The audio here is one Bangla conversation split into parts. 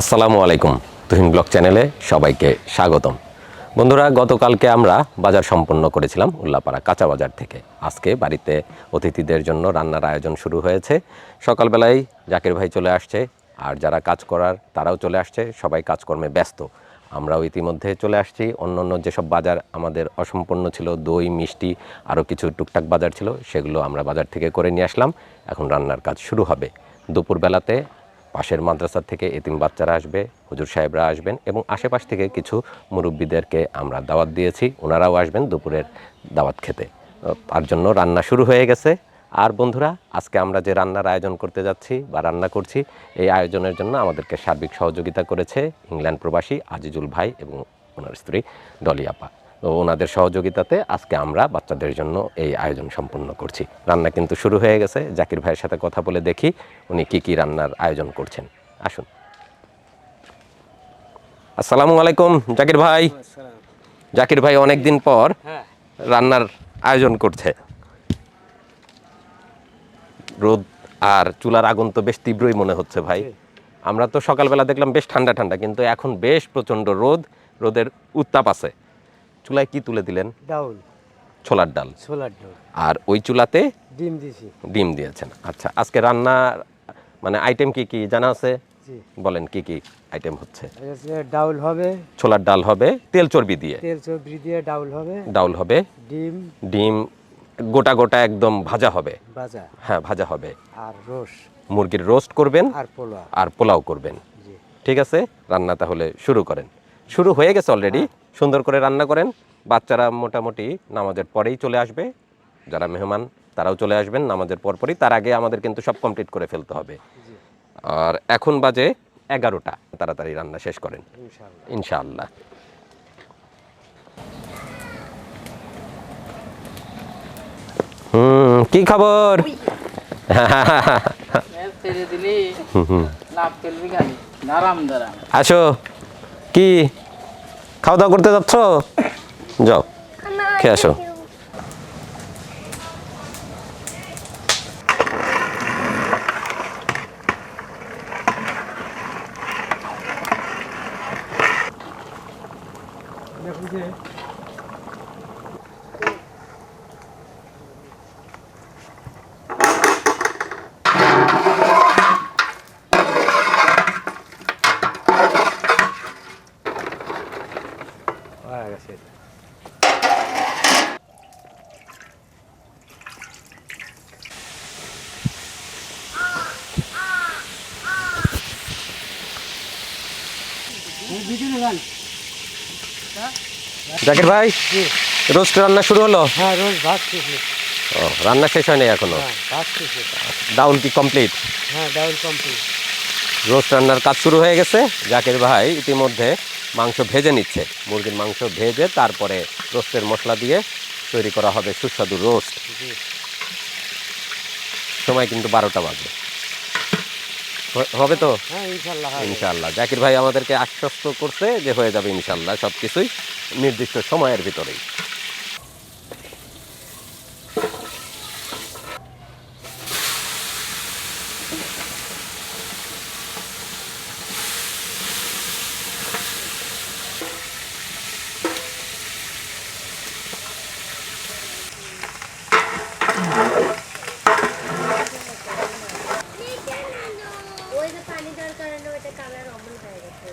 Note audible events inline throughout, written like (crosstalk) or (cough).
আসসালামু আলাইকুম তুহিন ব্লগ চ্যানেলে সবাইকে স্বাগতম। বন্ধুরা, গতকালকে আমরা বাজার সম্পন্ন করেছিলাম উল্লাপাড়া কাঁচা বাজার থেকে। আজকে বাড়িতে অতিথিদের জন্য রান্নার আয়োজন শুরু হয়েছে। সকালবেলায় জাকির ভাই চলে আসছে, আর যারা কাজ করার তারাও চলে আসছে, সবাই কাজকর্মে ব্যস্ত। আমরাও ইতিমধ্যে চলে আসছি। অন্য অন্য যেসব বাজার আমাদের অসম্পূর্ণ ছিল, দই, মিষ্টি, আরও কিছু টুকটাক বাজার ছিল, সেগুলো আমরা বাজার থেকে করে নিয়ে আসলাম। এখন রান্নার কাজ শুরু হবে। দুপুরবেলাতে পাশের মাদ্রাসা থেকে এতিম বাচ্চারা আসবে, হুজুর সাহেবরা আসবেন এবং আশেপাশ থেকে কিছু মুরব্বীদেরকে আমরা দাওয়াত দিয়েছি, ওনারাও আসবেন দুপুরের দাওয়াত খেতে। তার জন্য রান্না শুরু হয়ে গেছে। আর বন্ধুরা, আজকে আমরা যে রান্নার আয়োজন করতে যাচ্ছি বা রান্না করছি, এই আয়োজনের জন্য আমাদেরকে সার্বিক সহযোগিতা করেছে ইংল্যান্ড প্রবাসী আজিজুল ভাই এবং ওনার স্ত্রী ডলি আপা তো ওনাদের সহযোগিতাতে আজকে আমরা বাচ্চাদের জন্য এই আয়োজন সম্পন্ন করছি। রান্না কিন্তু শুরু হয়ে গেছে। জাকির ভাইয়ের সাথে কথা বলে দেখি উনি কি কি রান্নার আয়োজন করছেন। আসুন। আসসালামু আলাইকুম জাকির ভাই। জাকির ভাই অনেক দিন পর হ্যাঁ। রান্নার আয়োজন করছে। রোদ আর চুলার আগুন তো বেশ তীব্রই মনে হচ্ছে ভাই। আমরা তো সকালবেলা দেখলাম বেশ ঠান্ডা ঠান্ডা কিন্তু এখন বেশ প্রচণ্ড রোদ। রোদের উত্তাপ আছে। চুলায় কি তুলে দিলেন? ডাউল। ছোলার ডাল। ছোলার ডাউল। আর ওই চুলাতে ডিম দিছি ডিম দিয়েছেন। আচ্ছা আজকে রান্নার মানে আইটেম কি কি জানা আছে? বলেন কি কি আইটেম হচ্ছে? ডাউল হবে। ছোলার ডাল হবে তেল চর্বি দিয়ে। তেল চর্বি দিয়ে ডাউল হবে। ডাউল হবে। ডিম। ডিম গোটা গোটা একদম ভাজা হবে। ভাজা। হ্যাঁ ভাজা হবে। আর রোস্ট। মুরগির রোস্ট করবেন। আর পোলাও। আর পোলাও করবেন। জি। ঠিক আছে? রান্না তাহলে শুরু করেন। শুরু হয়ে গেছে অলরেডি সুন্দর করে রান্না করেন। বাচ্চারা মোটামুটি নামাজের পরেই চলে আসবে। যারা মেহমান তারাও চলে আসবেন নামাজের পরপরই। তার আগে আমাদের কিন্তু সব কমপ্লিট করে ফেলতে হবে। আর এখন বাজে এগারোটা। তাড়াতাড়ি রান্না শেষ করেন। ইনশাআল্লাহ। ইনশাআল্লাহ। হুম কি খবর? (laughs) আসো। কি? খাওয়া দাওয়া করতে যাচ্ছ? যাও খেয়ে আসো। জাকির ভাই রোস্ট রান্না শুরু হলো? হ্যাঁ রোজ ভাত ও রান্না শেষ হয়নি এখনও? হ্যাঁ ভাত ডাউল কি কমপ্লিট? হ্যাঁ ডাউল কমপ্লিট। রোস্ট রান্নার কাজ শুরু হয়ে গেছে। জাকির ভাই ইতিমধ্যে মাংস ভেজে নিচ্ছে। মুরগির মাংস ভেজে তারপরে রোস্টের মশলা দিয়ে তৈরি করা হবে সুস্বাদু রোস্ট। সময় কিন্তু বারোটা বাজে। হ- হবে তো? হ্যাঁ ইনশাল্লাহ জাকির ভাই আমাদেরকে আশ্বস্ত করছে যে হয়ে যাবে ইনশাল্লাহ সব কিছুই নির্দিষ্ট সময়ের ভিতরেই। ওই যে পানি দেওয়ার কারণে ওইটা কালার অমন হয়ে গেছে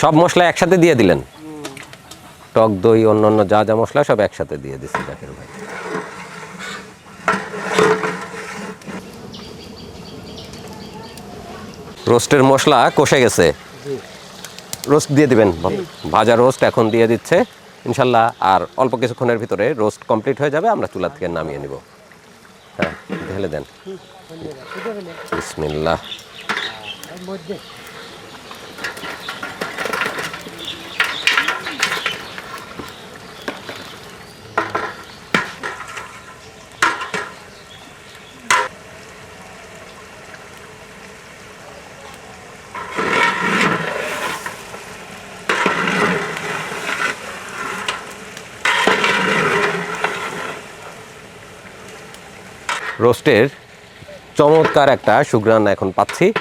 সব মশলা একসাথে দিয়ে দিলেন? টক দই অন্য অন্য যা যা মশলা সব একসাথে দিয়ে দিচ্ছি জাকির ভাই। রোস্টের মশলা কষে গেছে। রোস্ট দিয়ে দিবেন। ভাজা রোস্ট এখন দিয়ে দিচ্ছে। ইনশাল্লাহ আর অল্প কিছুক্ষণের ভিতরে রোস্ট কমপ্লিট হয়ে যাবে। আমরা চুলা থেকে নামিয়ে নিব। হ্যাঁ ঢেলে দেন। বিসমিল্লাহ। রোস্টের চমৎকার একটা সুগ্রান এখন পাচ্ছি।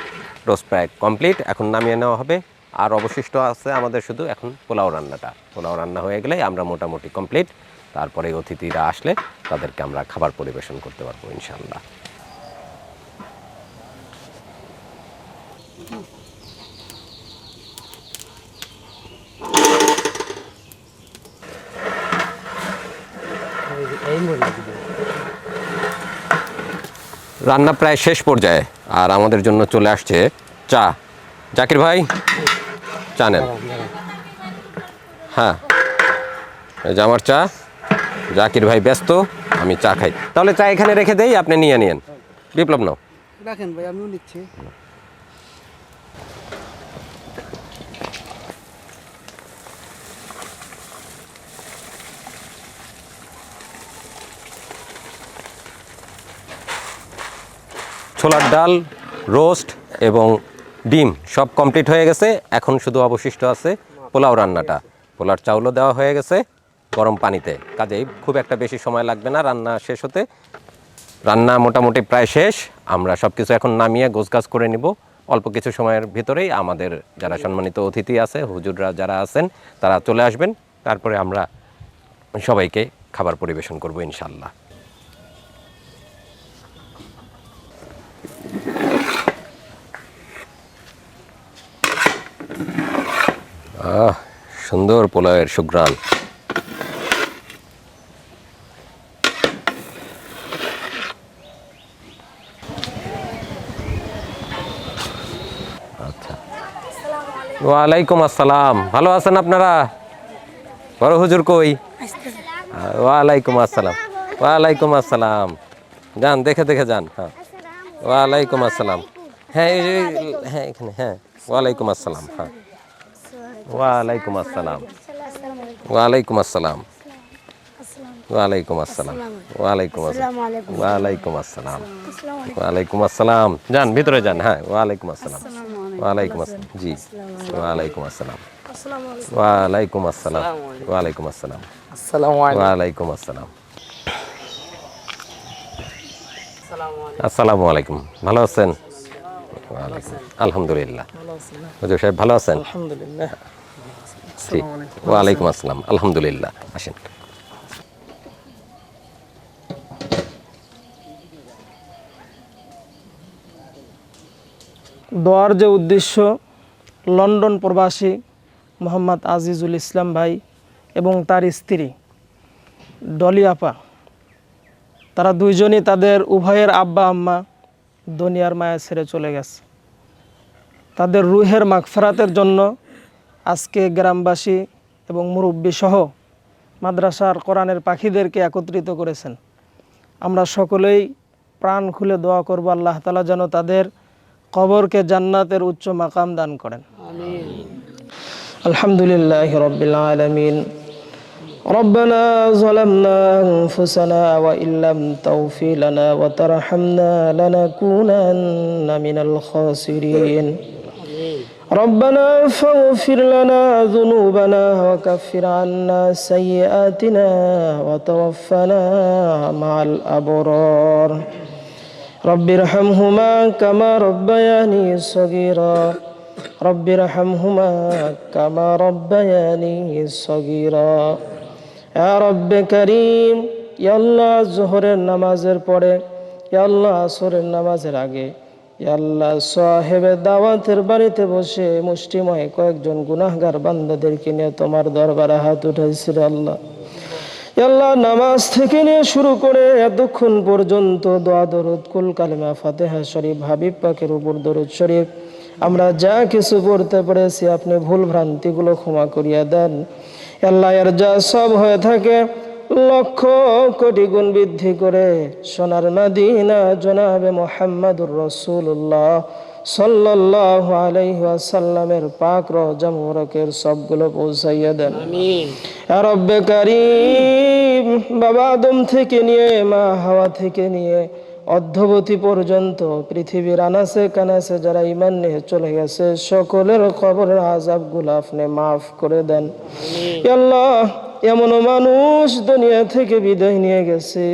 রোস্ট প্রায় কমপ্লিট। এখন নামিয়ে নেওয়া হবে। আর অবশিষ্ট আছে আমাদের শুধু এখন পোলাও রান্নাটা। পোলাও রান্না হয়ে গেলে আমরা মোটামুটি কমপ্লিট। তারপরে অতিথিরা আসলে তাদেরকে আমরা খাবার পরিবেশন করতে পারব ইনশাল্লাহ এই- রান্না প্রায় শেষ পর্যায়ে আর আমাদের জন্য চলে আসছে চা। জাকির ভাই, চা নেন। হ্যাঁ এই যে আমার চা। জাকির ভাই ব্যস্ত, আমি চা খাই। তাহলে চা এখানে রেখে দেই, আপনি নিয়ে নিন বিপ্লব নাও। রাখেন ভাই, আমিও নিচ্ছি। ছোলার ডাল, রোস্ট এবং ডিম সব কমপ্লিট হয়ে গেছে। এখন শুধু অবশিষ্ট আছে পোলাও রান্নাটা। পোলার চাউলও দেওয়া হয়ে গেছে গরম পানিতে। কাজেই খুব একটা বেশি সময় লাগবে না রান্না শেষ হতে। রান্না মোটামুটি প্রায় শেষ। আমরা সব কিছু এখন নামিয়ে গোছগাছ করে নিব। অল্প কিছু সময়ের ভিতরেই আমাদের যারা সম্মানিত অতিথি আছে, হুজুররা যারা আছেন, তারা চলে আসবেন। তারপরে আমরা সবাইকে খাবার পরিবেশন করব ইনশাল্লাহ। আহ, সুন্দর পোলাওয়ের সুগ্রান আচ্ছা। ওয়ালাইকুম আসসালাম। ভালো আছেন আপনারা? বড় হুজুর কই? ওয়ালাইকুম আসসালাম। ওয়ালাইকুম আসসালাম। যান, দেখে দেখে যান। হ্যাঁ। ওয়ালাইকুম আসসালাম। হ্যাঁ হ্যাঁ এখানে হ্যাঁ। ওয়ালাইকুম আসসালাম। হ্যাঁ। ওয়ালাইকুম আসসালাম ওয়ালাইকুম আসসালাম ওয়ালাইকুম আসসালাম ওয়ালাইকুম আসসালাম ওয়ালাইকুম আসসালাম ওয়ালাইকুম আসসালাম যান ভিতরে যান হ্যাঁ ওয়ালাইকুম আসসালাম ওয়ালাইকুম আসসালাম জি ওয়ালাইকুম আসসালাম ওয়ালাইকুম আসসালাম ওয়ালাইকুম আসসালাম আসসালামু আলাইকুম ওয়ালাইকুম আসসালাম আসসালামু আলাইকুম ভালো আছেন আলহামদুলিল্লাহ হুজুর সাহেব ভালো আছেন আলহামদুলিল্লাহ ওয়ালাইকুম আসসালাম। আলহামদুলিল্লাহ। আসেন। দোয়ার যে উদ্দেশ্য লন্ডন প্রবাসী মোহাম্মদ আজিজুল ইসলাম ভাই এবং তার স্ত্রী ডলি আপা তারা দুইজনই তাদের উভয়ের আব্বা আম্মা দুনিয়ার মায়া ছেড়ে চলে গেছে। তাদের রুহের মাগফেরাতের জন্য আজকে গ্রামবাসী এবং মুরব্বী সহ মাদ্রাসার কোরআনের পাখিদেরকে একত্রিত করেছেন আমরা সকলেই প্রাণ খুলে দোয়া করব আল্লাহ তালা যেন তাদের কবরকে জান্নাতের উচ্চ মাকাম দান করেন আলহামদুলিল্লাহ রবিল আলমিন ربنا ظلمنا أنفسنا وإن لم تغفر لنا وترحمنا لنكونن من الخاسرين ربنا فاغفر لنا ذنوبنا وكفر عنا سيئاتنا وتوفنا مع الأبرار رب ارحمهما كما ربياني صغيرا رب ارحمهما كما ربياني صغيرا يا رب كريم يا الله জোহরের নামাজের পরে ইয়া আল্লাহ আসরের নামাজের আগে ইয়া আল্লাহ সাহেবের দাওয়াতের বাড়িতে বসে মুষ্টিময় কয়েকজন গুনাহগার বান্দাদেরকে নিয়ে তোমার দরবারে হাত উঠাইছিল আল্লাহ। আল্লাহ, নামাজ থেকে নিয়ে শুরু করে এতক্ষণ পর্যন্ত দোয়া দরুদ, কুল কালিমা, ফাতেহা শরীফ, হাবিব পাকের উপর দরুদ শরীফ। আমরা যা কিছু পড়তে পেরেছি, আপনি ভুল ভ্রান্তিগুলো ক্ষমা করিয়া দেন। আল্লাহ, এর যা সব হয়ে থাকে লক্ষ কোটি গুণ বৃদ্ধি করে সোনার মাদিনা জনাবে মোহাম্মদুর রসুল্লাহ সাল্লাহ আলাইহি ওয়াসাল্লামের পাক রজা মুবারকের সবগুলো পৌঁছাইয়া দেন। রব্বে কারিম বাবা আদম থেকে নিয়ে মা হাওয়া থেকে নিয়ে অধ্যবতী পর্যন্ত পৃথিবীর আনাসে কানাসে যারা ইমান নিয়ে চলে গেছে সকলের খবরের আজাবগুলো আপনি মাফ করে দেন। আল্লাহ এমনও মানুষ দুনিয়া থেকে বিদায় নিয়ে গেছে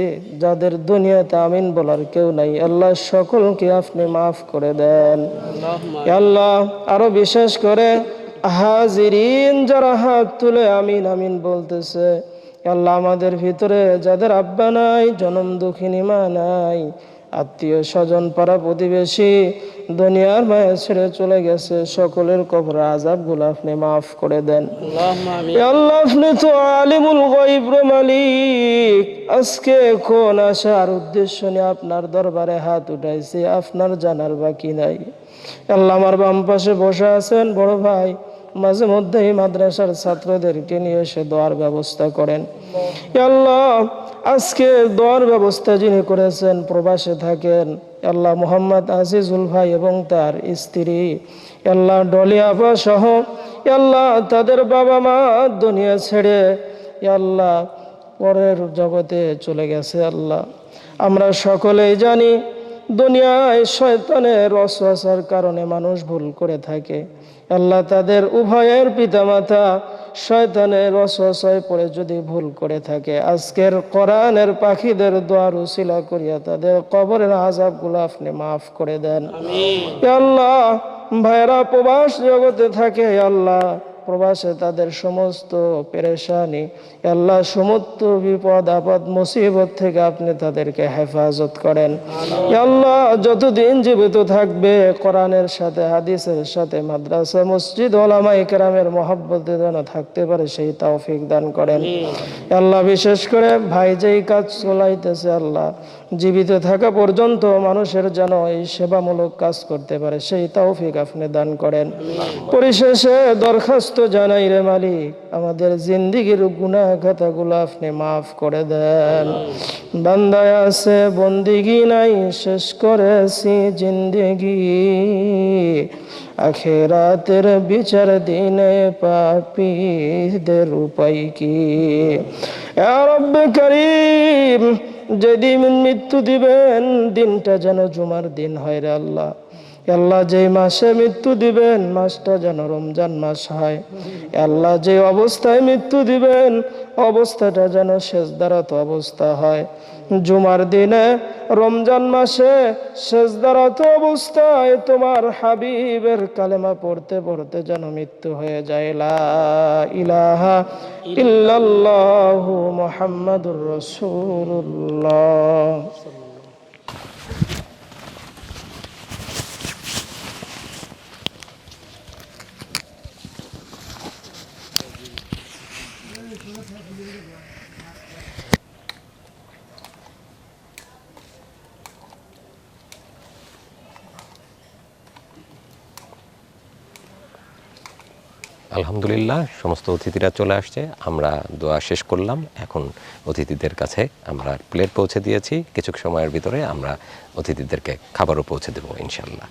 যাদের দুনিয়াতে আমিন বলার কেউ নাই। আল্লাহ সকলকে আপনি মাফ করে দেন। আল্লাহ আরও বিশেষ করে হাজিরিন যারা হাত তুলে আমিন আমিন বলতেছে আল্লাহ আমাদের ভিতরে যাদের আব্বা নাই জনম দুঃখিনী মা নাই আত্মীয় স্বজন পাড়া প্রতিবেশী দুনিয়ার মায়া ছেড়ে চলে গেছে সকলের কবর আজাব আজাবগুলো আপনি মাফ করে দেন। আল্লাহ আপনি তো আলিমুল গাইব মালিক। আজকে কোন আসার উদ্দেশ্য নিয়ে আপনার দরবারে হাত উঠাইছে আপনার জানার বাকি নাই। আল্লাহ আমার বাম পাশে বসে আছেন বড় ভাই। মাঝে মধ্যেই মাদ্রাসার ছাত্রদেরকে নিয়ে এসে দোয়ার ব্যবস্থা করেন। আল্লাহ, আজকে দোয়ার ব্যবস্থা যিনি করেছেন, প্রবাসে থাকেন আল্লাহ মোহাম্মদ আজিজুল ভাই এবং তার স্ত্রী আল্লাহ ডলিয়াপা সহ আল্লাহ তাদের বাবা মা দুনিয়া ছেড়ে আল্লাহ পরের জগতে চলে গেছে আল্লাহ। আমরা সকলেই জানি, দুনিয়ায় শয়তানের অসুয়াশার কারণে মানুষ ভুল করে থাকে। আল্লাহ তাদের উভয়ের পিতামাতা শয়তানের অসহায় পড়ে যদি ভুল করে থাকে। আজকের কোরআনের পাখিদের দোয়ার উশিলা করিয়া তাদের কবরের আজাবগুলো আপনি মাফ করে দেন। আল্লাহ ভাইরা প্রবাস জগতে থাকে আল্লাহ। প্রবাসে তাদের সমস্ত পেরেশানি আল্লাহ সমস্ত বিপদ আপদ মুসিবত থেকে আপনি তাদেরকে হেফাজত করেন। আল্লাহ। যতদিন জীবিত থাকবে কোরআনের সাথে হাদিসের সাথে মাদ্রাসা মসজিদ ওলামা ইকরামের মহব্বতে যেন থাকতে পারে সেই তৌফিক দান করেন। আল্লাহ বিশেষ করে ভাই যেই কাজ চলাইতেছে আল্লাহ জীবিত থাকা পর্যন্ত মানুষের যেন এই সেবামূলক কাজ করতে পারে সেই তৌফিক আপনি দান করেন। পরিশেষে দরখাস্ত জানাই রে মালিক, আমাদের জিন্দিগির গুনাহ খাতাগুলো আপনি মাফ করে দেন। বান্দায় আছে, বন্দিগি নাই, শেষ করেছি জিন্দিগি। আখেরাতের বিচার দিনে পাপীদের উপায় কি? করিম, যেদিন মৃত্যু দিবেন, দিনটা যেন জুমার দিন হয় রে আল্লাহ। আল্লাহ যে মাসে মৃত্যু দিবেন, মাসটা যেন রমজান মাস হয়। আল্লাহ যে অবস্থায় মৃত্যু দিবেন, অবস্থাটা যেন শেষদারত অবস্থা হয়। জুমার দিনে, রমজান মাসে শেষদারত অবস্থায় তোমার হাবিবের কালেমা পড়তে পড়তে যেন মৃত্যু হয়ে যায়। লা ইলাহা ইল্লাল্লাহু মুহাম্মাদুর রাসূলুল্লাহ। আলহামদুলিল্লাহ, সমস্ত অতিথিরা চলে আসছে। আমরা দোয়া শেষ করলাম। এখন অতিথিদের কাছে আমরা প্লেট পৌঁছে দিয়েছি। কিছু সময়ের ভিতরে আমরা অতিথিদেরকে খাবারও পৌঁছে দেবো ইনশাল্লাহ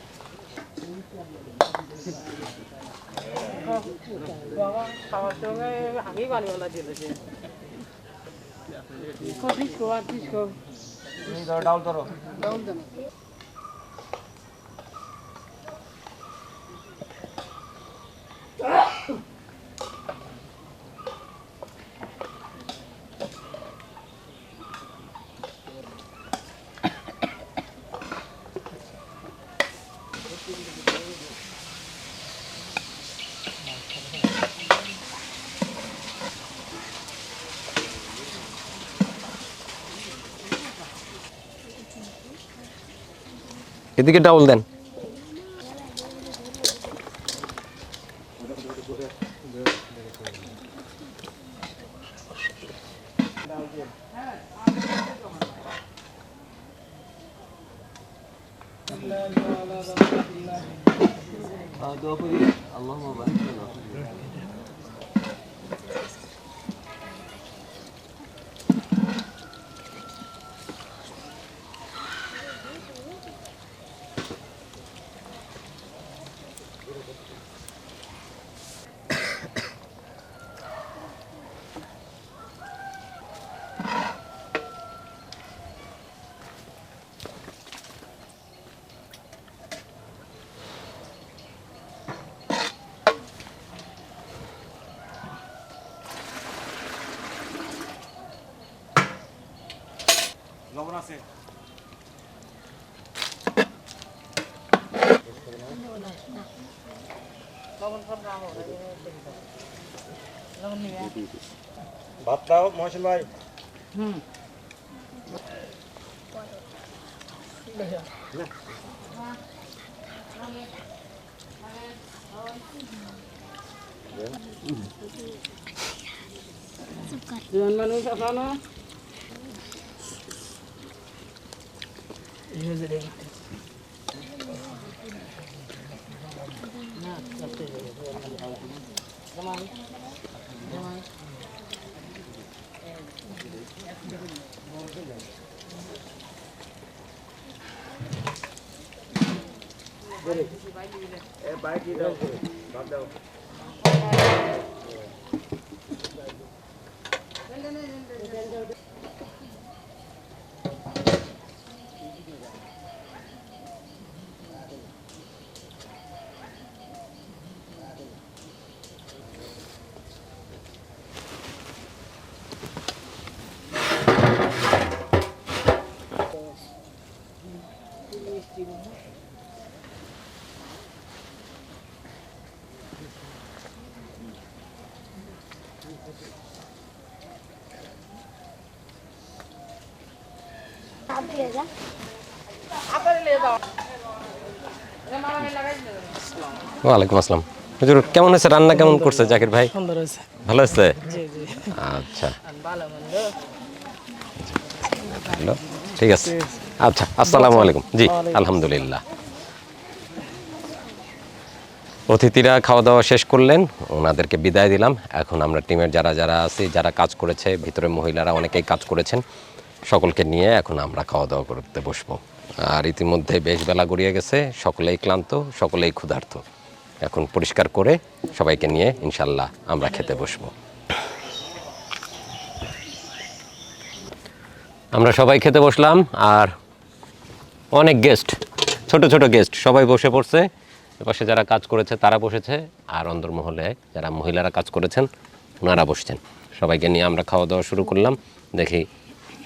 এদিকে ডাউল দেন اللهم بارك لنا খাওয়ার সঙ্গে আমি বাড়িওয়ালা দিয়েছে তিরিশশো আর তিরিশশো এদিকে ডাউল দেন ভাত দাও মহসিন ভাই জীবন মানুষ আপনার Here's an. Come on. Come on. Come on. Come on. Come on. Come ওয়ালাইকুম আসসালাম। হুজুর কেমন আছে? রান্না কেমন করছে জাকির ভাই? সুন্দর হয়েছে। ভালো জি আচ্ছা। ভালো ঠিক আছে। আচ্ছা আসসালামু আলাইকুম। জি আলহামদুলিল্লাহ। অতিথিরা খাওয়া দাওয়া শেষ করলেন ওনাদেরকে বিদায় দিলাম। এখন আমরা টিমের যারা যারা আছি যারা কাজ করেছে ভিতরে মহিলারা অনেকেই কাজ করেছেন সকলকে নিয়ে এখন আমরা খাওয়া দাওয়া করতে বসবো। আর ইতিমধ্যে বেশ বেলা গড়িয়ে গেছে। সকলেই ক্লান্ত, সকলেই ক্ষুধার্ত। এখন পরিষ্কার করে সবাইকে নিয়ে ইনশাল্লাহ আমরা খেতে বসবো। আমরা সবাই খেতে বসলাম আর অনেক গেস্ট, ছোট ছোট গেস্ট সবাই বসে পড়ছে। এপাশে যারা কাজ করেছে তারা বসেছে আর অন্দরমহলে যারা মহিলারা কাজ করেছেন ওনারা বসছেন। সবাইকে নিয়ে আমরা খাওয়া দাওয়া শুরু করলাম। দেখি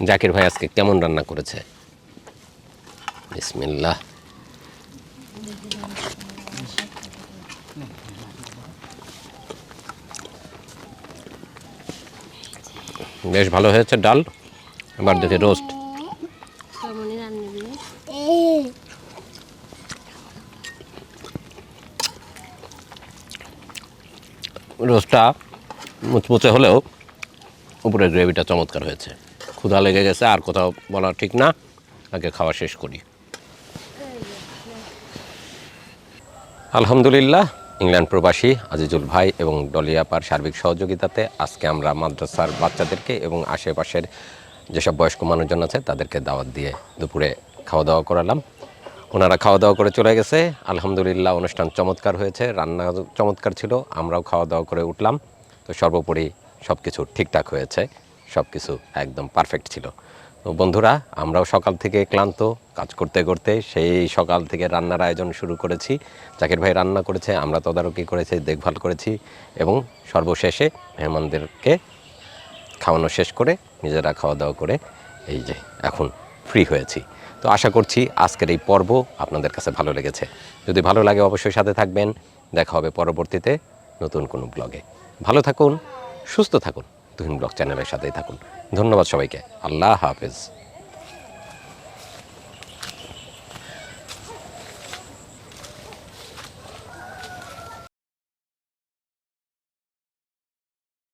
জাকির ভাই আজকে কেমন রান্না করেছে? বিসমিল্লাহ। বেশ ভালো হয়েছে ডাল। এবার দেখি রোস্ট রোস্টটা মুচমুচে হলেও উপরের গ্রেভিটা চমৎকার হয়েছে। ক্ষুধা লেগে গেছে, আর কোথাও বলা ঠিক না। আগে খাওয়া শেষ করি। আলহামদুলিল্লাহ, ইংল্যান্ড প্রবাসী আজিজুল ভাই এবং ডলিয়াপার সার্বিক সহযোগিতাতে আজকে আমরা মাদ্রাসার বাচ্চাদেরকে এবং আশেপাশের যেসব বয়স্ক মানুষজন আছে তাদেরকে দাওয়াত দিয়ে দুপুরে খাওয়া দাওয়া করালাম। ওনারা খাওয়া দাওয়া করে চলে গেছে। আলহামদুলিল্লাহ, অনুষ্ঠান চমৎকার হয়েছে, রান্না চমৎকার ছিল, আমরাও খাওয়া দাওয়া করে উঠলাম। তো সর্বোপরি সব কিছু ঠিকঠাক হয়েছে সব কিছু একদম পারফেক্ট ছিল। তো বন্ধুরা, আমরাও সকাল থেকে ক্লান্ত, কাজ করতে করতে সেই সকাল থেকে রান্নার আয়োজন শুরু করেছি। জাকির ভাই রান্না করেছে, আমরা তদারকি করেছি, দেখভাল করেছি এবং সর্বশেষে মেহমানদেরকে খাওয়ানো শেষ করে নিজেরা খাওয়া দাওয়া করে এই যে এখন ফ্রি হয়েছি। তো আশা করছি আজকের এই পর্ব আপনাদের কাছে ভালো লেগেছে। যদি ভালো লাগে অবশ্যই সাথে থাকবেন। দেখা হবে পরবর্তীতে নতুন কোনো ব্লগে ভালো থাকুন, সুস্থ থাকুন। তুহিন ব্লগ চ্যানেলের সাথেই থাকুন। ধন্যবাদ সবাইকে। আল্লাহ হাফেজ।